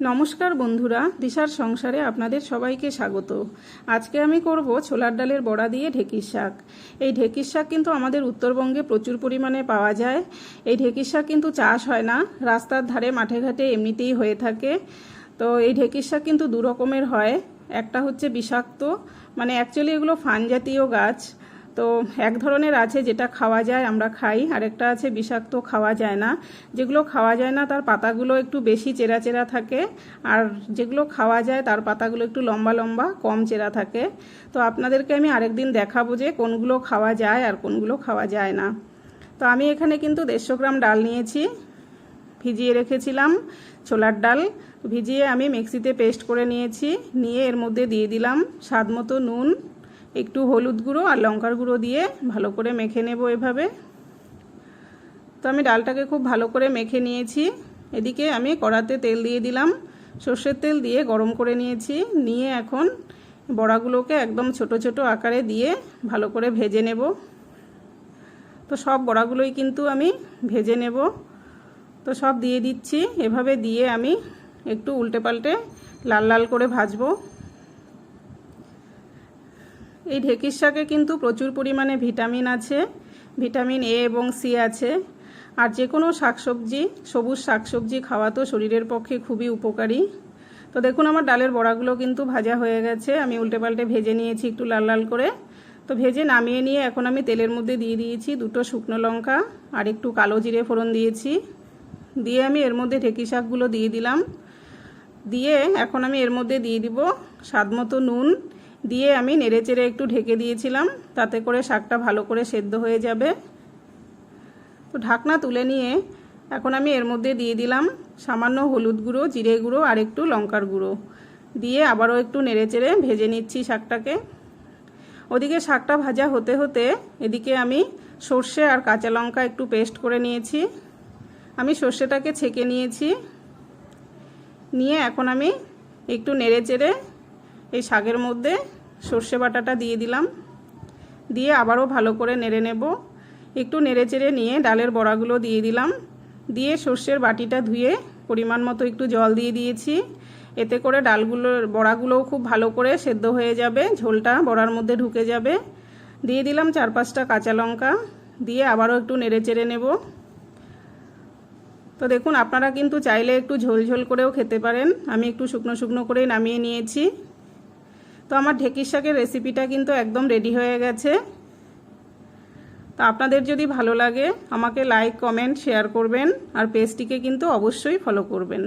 নমস্কার বন্ধুরা, দিশার সংসারে আপনাদের সবাইকে স্বাগত। আজকে আমি করব ছোলার ডালের বড়া দিয়ে ঢেঁকির শাক। এই ঢেঁকির শাক কিন্তু আমাদের উত্তরবঙ্গে প্রচুর পরিমাণে পাওয়া যায়। এই ঢেঁকির শাক কিন্তু চাষ হয় না, রাস্তার ধারে মাঠে ঘাটে এমনিতেই হয়ে থাকে। তো এই ঢেঁকির শাক কিন্তু দু রকমের হয়। একটা হচ্ছে বিষাক্ত মানে অ্যাকচুয়ালি এগুলো ফান জাতীয় গাছ। তো এক ধরনের আছে, যেটা খাওয়া যায়, আমরা খাই। আরেকটা আছে, বিষাক্ত খাওয়া যায় না। যেগুলো খাওয়া যায় না, তার পাতাগুলো একটু বেশি চেরা চেরা থাকে। আর যেগুলো খাওয়া যায়, তার পাতাগুলো একটু লম্বা লম্বা, কম চেরা থাকে। তো আপনাদেরকে আমি আরেকদিন দেখাবো যে কোনগুলো খাওয়া যায় আর কোনগুলো খাওয়া যায় না। তো আমি এখানে কিন্তু দেড়শো গ্রাম ডাল নিয়েছি। ভিজিয়ে রেখেছিলাম ছোলার ডাল। ভিজিয়ে আমি মিক্সিতে পেস্ট করে নিয়েছি। নিয়ে এর মধ্যে দিয়ে দিলাম স্বাদ মতো নুন। একটু হলুদ গুঁড়ো আর লঙ্কার গুঁড়ো দিয়ে ভালো করে মেখে নেব এভাবে। তো আমি ডালটাকে খুব ভালো করে মেখে নিয়েছি। এদিকে আমি কড়াতে তেল দিয়ে দিলাম। সর্ষের তেল দিয়ে গরম করে নিয়েছি। নিয়ে এখন বড়াগুলোকে একদম ছোট ছোট আকারে দিয়ে ভালো করে ভেজে নেব। তো সব বড়াগুলোই কিন্তু আমি ভেজে নেব। তো সব দিয়ে দিচ্ছি। এভাবে দিয়ে আমি একটু উল্টে পাল্টে লাল লাল করে ভাজবো। এই ঢেঁকির শাকে কিন্তু প্রচুর পরিমাণে ভিটামিন আছে, ভিটামিন এ এবং সি আছে। আর যে কোনো শাকসবজি, সবুজ শাকসবজি খাওয়া তো শরীরের পক্ষে খুবই উপকারী। তো দেখুন আমার ডালের বড়াগুলো কিন্তু ভাজা হয়ে গেছে। আমি উল্টে পাল্টে ভেজে নিয়েছি একটু লাল লাল করে। তো ভেজে নামিয়ে নিয়ে এখন আমি তেলের মধ্যে দিয়ে দিয়েছি দুটো শুকনো লঙ্কা আর একটু কালো জিরে ফোড়ন দিয়েছি। দিয়ে আমি এর মধ্যে ঢেঁকি শাকগুলো দিয়ে দিলাম। দিয়ে এখন আমি এর মধ্যে দিয়ে দিব স্বাদ মতো নুন দিয়ে আমি নেড়ে চেড়ে একটু ঢেকে দিয়েছিলাম। তাতে করে শাকটা ভালো করে সেদ্ধ হয়ে যাবে। তো ঢাকনা তুলে নিয়ে এখন আমি এর মধ্যে দিয়ে দিলাম সামান্য হলুদ গুঁড়ো, জিরে গুঁড়ো আর একটু লঙ্কার গুঁড়ো। দিয়ে আবারও একটু নেড়ে চেড়ে ভেজে নিচ্ছি শাকটাকে। ওদিকে শাকটা ভাজা হতে হতে এদিকে আমি সর্ষে আর কাঁচা লঙ্কা একটু পেস্ট করে নিয়েছি। আমি সর্ষেটাকে ছেঁকে নিয়েছি। নিয়ে এখন আমি একটু নেড়ে চেড়ে এই শাকের মধ্যে সর্ষে বাটাটা দিয়ে দিলাম। দিয়ে আবারও ভালো করে নেড়ে নেব। একটু নেড়ে চেড়ে নিয়ে ডালের বড়াগুলো দিয়ে দিলাম। দিয়ে সর্ষের বাটিটা ধুয়ে পরিমাণ মতো একটু জল দিয়ে দিয়েছি। এতে করে ডালগুলোর বড়াগুলোও খুব ভালো করে সেদ্ধ হয়ে যাবে। ঝোলটা বড়ার মধ্যে ঢুকে যাবে। দিয়ে দিলাম চার পাঁচটা কাঁচা লঙ্কা। দিয়ে আবারও একটু নেড়ে চেড়ে নেব। তো দেখুন, আপনারা কিন্তু চাইলে একটু ঝোল ঝোল করেও খেতে পারেন। আমি একটু শুকনো শুকনো করেই নামিয়ে নিয়েছি। তো আমার ঢেকির শাকের রেসিপিটা কিন্তু একদম রেডি হয়ে গেছে। তো আপনাদের যদি ভালো লাগে, আমাকে লাইক কমেন্ট শেয়ার করবেন, আর পেজটিকে কিন্তু অবশ্যই ফলো করবেন।